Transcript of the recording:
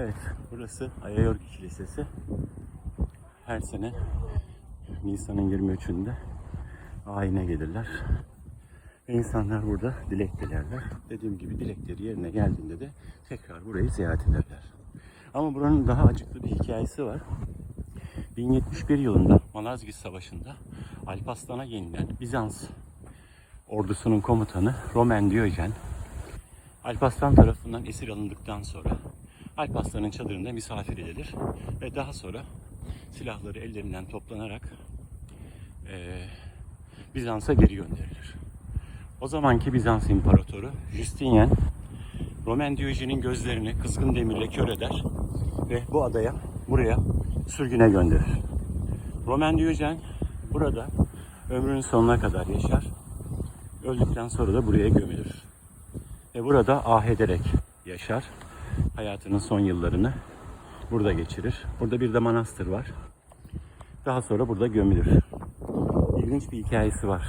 Evet, burası Ayayork Kilisesi. Her sene Nisan'ın 23'ünde ayine gelirler. Ve insanlar burada dilek dilerler. Dediğim gibi dilekleri yerine geldiğinde de tekrar burayı ziyaret ederler. Ama buranın daha acıklı bir hikayesi var. 1071 yılında Malazgirt Savaşı'nda Alparslan'a yenilen Bizans ordusunun komutanı Roman Diyojen Alparslan tarafından esir alındıktan sonra Alparslan'ın çadırında misafir edilir ve daha sonra silahları ellerinden toplanarak eee, Bizans'a geri gönderilir. O zamanki Bizans İmparatoru Justinian Roman Diyojen'in gözlerini kızgın demirle kör eder ve bu adaya buraya sürgüne gönderir. Roman Diyojen burada ömrünün sonuna kadar yaşar. Öldükten sonra da buraya gömülür. Ve burada ah ederek yaşar. Hayatının son yıllarını burada geçirir. Burada bir de manastır var. Daha sonra burada gömülür. İlginç bir hikayesi var.